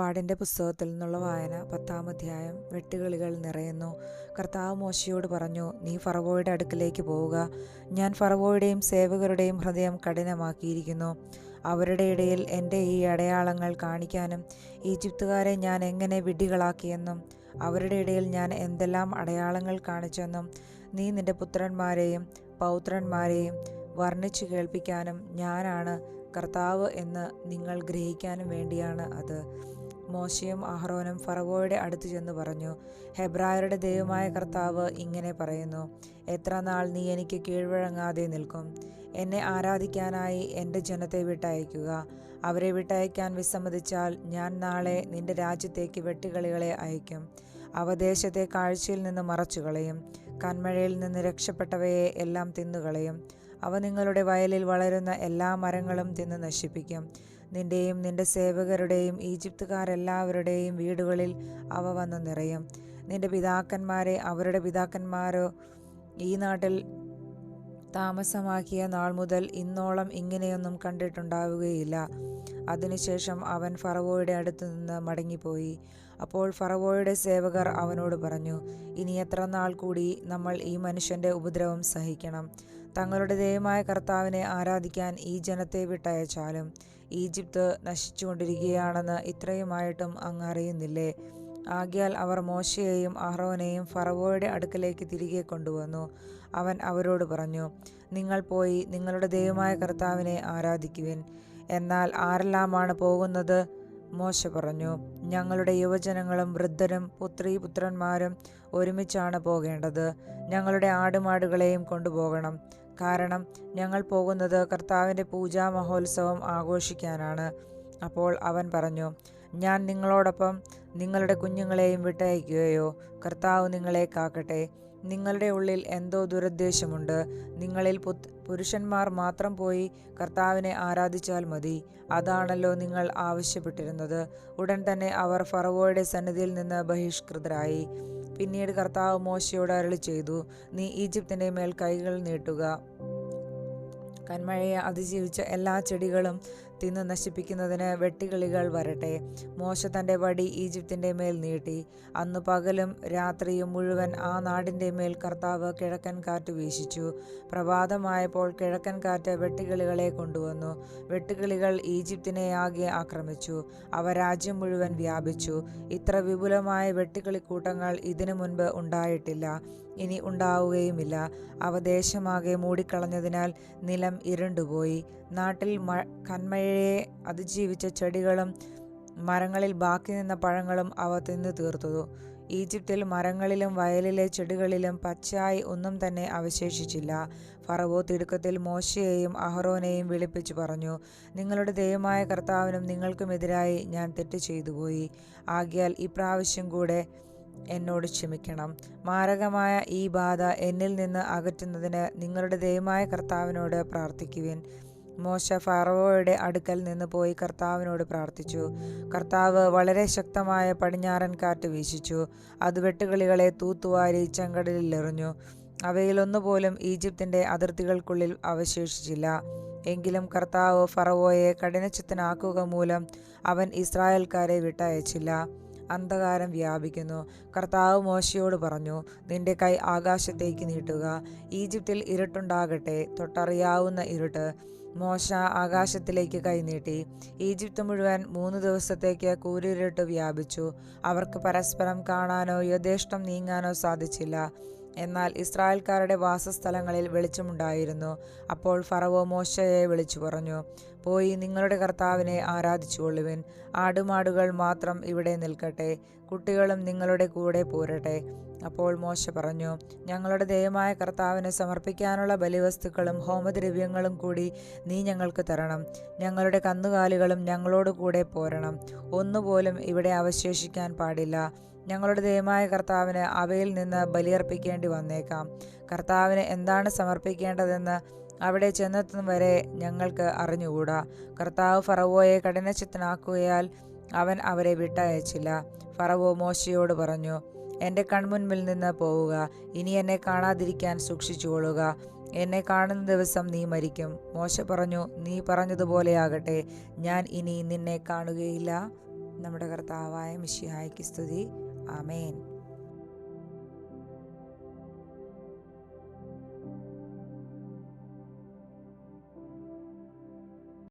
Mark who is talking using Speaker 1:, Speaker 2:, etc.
Speaker 1: പാടിന്റെ പുസ്തകത്തിൽ നിന്നുള്ള വായന പത്താം അധ്യായം വെട്ടുകിളികൾ നിറയുന്നു. കർത്താവ് മോശയോട് പറഞ്ഞു നീ ഫറവോയുടെ അടുക്കിലേക്ക് പോവുക. ഞാൻ ഫറവോയുടെയും സേവകരുടെയും ഹൃദയം കഠിനമാക്കിയിരിക്കുന്നു. അവരുടെ ഇടയിൽ എന്റെ ഈ അടയാളങ്ങൾ കാണിക്കാനും ഈജിപ്തുകാരെ ഞാൻ എങ്ങനെ വിഡ്ഢികളാക്കിയെന്നും അവരുടെ ഇടയിൽ ഞാൻ എന്തെല്ലാം അടയാളങ്ങൾ കാണിച്ചെന്നും നീ നിന്റെ പുത്രന്മാരെയും പൗത്രന്മാരെയും വർണിച്ചു കേൾപ്പിക്കാനും ഞാനാണ് കർത്താവ് എന്ന് നിങ്ങൾ ഗ്രഹിക്കാനും വേണ്ടിയാണ് അത്. മോശയും അഹ്റോനും ഫറവോയുടെ അടുത്ത് ചെന്ന് പറഞ്ഞു ഹെബ്രായരുടെ ദൈവമായ കർത്താവ് ഇങ്ങനെ പറയുന്നു എത്ര നാൾ നീ എനിക്ക് കീഴ്വഴങ്ങാതെ നിൽക്കും? എന്നെ ആരാധിക്കാനായി എന്റെ ജനത്തെ വിട്ടയക്കുക. അവരെ വിട്ടയക്കാൻ വിസമ്മതിച്ചാൽ ഞാൻ നാളെ നിന്റെ രാജ്യത്തേക്ക് വെട്ടുകളികളെ അയക്കും അവ ദേശത്തെ കാഴ്ചയിൽ നിന്ന് മറച്ചുകളയും കന്മഴയിൽ നിന്ന് രക്ഷപ്പെട്ടവയെ എല്ലാം തിന്നുകളയും. അവ നിങ്ങളുടെ വയലിൽ വളരുന്ന എല്ലാ മരങ്ങളും തിന്ന് നശിപ്പിക്കും. നിന്റെയും നിന്റെ സേവകരുടെയും ഈജിപ്തുകാരെല്ലാവരുടെയും വീടുകളിൽ അവ വന്ന് നിറയും. നിന്റെ പിതാക്കന്മാരെ അവരുടെ പിതാക്കന്മാരോ ഈ നാട്ടിൽ താമസമാക്കിയ നാൾ മുതൽ ഇന്നോളം ഇങ്ങനെയൊന്നും കണ്ടിട്ടുണ്ടാവുകയില്ല. അതിനുശേഷം അവൻ ഫറവോയുടെ അടുത്തു നിന്ന് മടങ്ങിപ്പോയി. അപ്പോൾ ഫറവോയുടെ സേവകർ അവനോട് പറഞ്ഞു ഇനി എത്ര നാൾ കൂടി നമ്മൾ ഈ മനുഷ്യന്റെ ഉപദ്രവം സഹിക്കണം? തങ്ങളുടെ ദൈവമായ കർത്താവിനെ ആരാധിക്കാൻ ഈ ജനത്തെ വിട്ടയച്ചാലും ഈജിപ്ത് നശിച്ചുകൊണ്ടിരിക്കുകയാണെന്ന് ഇത്രയുമായിട്ടും അങ്ങ് അറിയുന്നില്ലേ? ആകിയാൽ അവർ മോശയെയും അഹ്റോനെയും ഫറവോയുടെ അടുക്കലേക്ക് തിരികെ കൊണ്ടുവന്നു. അവൻ അവരോട് പറഞ്ഞു നിങ്ങൾ പോയി നിങ്ങളുടെ ദൈവമായ കർത്താവിനെ ആരാധിക്കുവിൻ. എന്നാൽ ആരെല്ലാമാണ് പോകുന്നത്? മോശ പറഞ്ഞു ഞങ്ങളുടെ യുവജനങ്ങളും വൃദ്ധരും പുത്രീ പുത്രന്മാരും ഒരുമിച്ചാണ് പോകേണ്ടത്. ഞങ്ങളുടെ ആടുമാടുകളെയും കൊണ്ടുപോകണം. കാരണം ഞങ്ങൾ പോകുന്നത് കർത്താവിന്റെ പൂജാ മഹോത്സവം ആഘോഷിക്കാനാണ്. അപ്പോൾ അവൻ പറഞ്ഞു ഞാൻ നിങ്ങളോടൊപ്പം നിങ്ങളുടെ കുഞ്ഞുങ്ങളെയും വിട്ടയക്കുകയോ കർത്താവ് നിങ്ങളെ കാക്കട്ടെ. നിങ്ങളുടെ ഉള്ളിൽ എന്തോ ദുരുദ്ദേശമുണ്ട്. നിങ്ങളിൽ പുരുഷന്മാർ മാത്രം പോയി കർത്താവിനെ ആരാധിച്ചാൽ മതി. അതാണല്ലോ നിങ്ങൾ ആവശ്യപ്പെട്ടിരുന്നത്. ഉടൻ തന്നെ അവർ ഫറവോയുടെ സന്നിധിയിൽ നിന്ന് ബഹിഷ്കൃതരായി. പിന്നീട് കർത്താവ് മോശയോട് അരളി ചെയ്തു നീ ഈജിപ്തിന്റെ മേൽ കൈകൾ നീട്ടുക. കന്മഴയെ അതിജീവിച്ച എല്ലാ ചെടികളും തിന്ന് നശിപ്പിക്കുന്നതിന് വെട്ടുകിളികൾ വരട്ടെ. മോശ തന്റെ വടി ഈജിപ്തിന്റെ മേൽ നീട്ടി. അന്ന് പകലും രാത്രിയും മുഴുവൻ ആ നാടിന്റെ മേൽ കർത്താവ് കിഴക്കൻ കാറ്റ് വീശിച്ചു. പ്രഭാതമായപ്പോൾ കിഴക്കൻ കാറ്റ് വെട്ടുകിളികളെ കൊണ്ടുവന്നു. വെട്ടുകിളികൾ ഈജിപ്തിനെ ആകെ ആക്രമിച്ചു. അവ രാജ്യം മുഴുവൻ വ്യാപിച്ചു. ഇത്ര വിപുലമായ വെട്ടുകിളിക്കൂട്ടങ്ങൾ ഇതിനു മുൻപ് ഉണ്ടായിട്ടില്ല. ഇനി ഉണ്ടാവുകയുമില്ല. അവ ദേശമാകെ മൂടിക്കളഞ്ഞതിനാൽ നിലം ഇരുണ്ടുപോയി. നാട്ടിൽ മ കന്മഴയെ അതിജീവിച്ച ചെടികളും മരങ്ങളിൽ ബാക്കി നിന്ന പഴങ്ങളും അവ തിന്നു തീർത്തു ഈജിപ്തിൽ മരങ്ങളിലും വയലിലെ ചെടികളിലും പച്ചയായി ഒന്നും തന്നെ അവശേഷിച്ചില്ല. ഫറവോ തിടുക്കത്തിൽ മോശയെയും അഹറോനെയും വിളിപ്പിച്ചു പറഞ്ഞു നിങ്ങളുടെ ദൈവമായ കർത്താവിനും നിങ്ങൾക്കുമെതിരായി ഞാൻ തെറ്റ് ചെയ്തുപോയി. ആകിയാൽ ഇപ്രാവശ്യം കൂടെ എന്നോട് ക്ഷമിക്കണം. മാരകമായ ഈ ബാധ എന്നിൽ നിന്ന് അകറ്റുന്നതിന് നിങ്ങളുടെ ദൈവമായ കർത്താവിനോട് പ്രാർത്ഥിക്കുവിൻ. മോശ ഫറവോയുടെ അടുക്കൽ നിന്ന് പോയി കർത്താവിനോട് പ്രാർത്ഥിച്ചു. കർത്താവ് വളരെ ശക്തമായ പടിഞ്ഞാറൻ കാറ്റ് വീശിച്ചു. അത് വെട്ടുകിളികളെ തൂത്തുവാരി ചെങ്കടലിൽ എറിഞ്ഞു. അവയിലൊന്നുപോലും ഈജിപ്തിന്റെ അതിർത്തികൾക്കുള്ളിൽ അവശേഷിച്ചില്ല. എങ്കിലും കർത്താവ് ഫറവോയെ കഠിനച്ചിത്തനാക്കുക മൂലം അവൻ ഇസ്രായേൽക്കാരെ വിട്ടയച്ചില്ല. അന്ധകാരം വ്യാപിക്കുന്നു. കർത്താവ് മോശയോട് പറഞ്ഞു നിന്റെ കൈ ആകാശത്തേക്ക് നീട്ടുക. ഈജിപ്തിൽ ഇരുട്ടുണ്ടാകട്ടെ തൊട്ടറിയാവുന്ന ഇരുട്ട്. മോശ ആകാശത്തിലേക്ക് കൈനീട്ടി ഈജിപ്ത് മുഴുവൻ മൂന്ന് ദിവസത്തേക്ക് കൂരിരുട്ട് വ്യാപിച്ചു. അവർക്ക് പരസ്പരം കാണാനോ യഥേഷ്ടം നീങ്ങാനോ സാധിച്ചില്ല. എന്നാൽ ഇസ്രായേൽക്കാരുടെ വാസസ്ഥലങ്ങളിൽ വെളിച്ചമുണ്ടായിരുന്നു. അപ്പോൾ ഫറവോ മോശയെ വിളിച്ചു പറഞ്ഞു പോയി നിങ്ങളുടെ കർത്താവിനെ ആരാധിച്ചുകൊള്ളുവിൻ. ആടുമാടുകൾ മാത്രം ഇവിടെ നിൽക്കട്ടെ കുട്ടികളും നിങ്ങളുടെ കൂടെ പോരട്ടെ. അപ്പോൾ മോശ പറഞ്ഞു ഞങ്ങളുടെ ദയമായ കർത്താവിനെ സമർപ്പിക്കാനുള്ള ബലിവസ്തുക്കളും ഹോമദ്രവ്യങ്ങളും കൂടി നീ ഞങ്ങൾക്ക് തരണം. ഞങ്ങളുടെ കന്നുകാലികളും ഞങ്ങളോട് കൂടെ പോരണം. ഒന്നുപോലും ഇവിടെ അവശേഷിക്കാൻ പാടില്ല. ഞങ്ങളുടെ ദൈവമായ കർത്താവിന് അവയിൽ നിന്ന് ബലിയർപ്പിക്കേണ്ടി വന്നേക്കാം. കർത്താവിന് എന്താണ് സമർപ്പിക്കേണ്ടതെന്ന് അവിടെ ചെന്നെത്തും വരെ ഞങ്ങൾക്ക് അറിഞ്ഞുകൂടാ. കർത്താവ് ഫറവോയെ കഠിനചിത്തനാക്കുകയാൽ അവൻ അവരെ വിട്ടയച്ചില്ല. ഫറവോ മോശയോട് പറഞ്ഞു എന്റെ കൺമുൻപിൽ നിന്ന് പോവുക. ഇനി എന്നെ കാണാതിരിക്കാൻ സൂക്ഷിച്ചുകൊള്ളുക. എന്നെ കാണുന്ന ദിവസം നീ മരിക്കും. മോശ പറഞ്ഞു നീ പറഞ്ഞതുപോലെയാകട്ടെ ഞാൻ ഇനി നിന്നെ കാണുകയില്ല. നമ്മുടെ കർത്താവായ മിഷിഹായ്ക്ക് സ്തുതി. ആമേൻ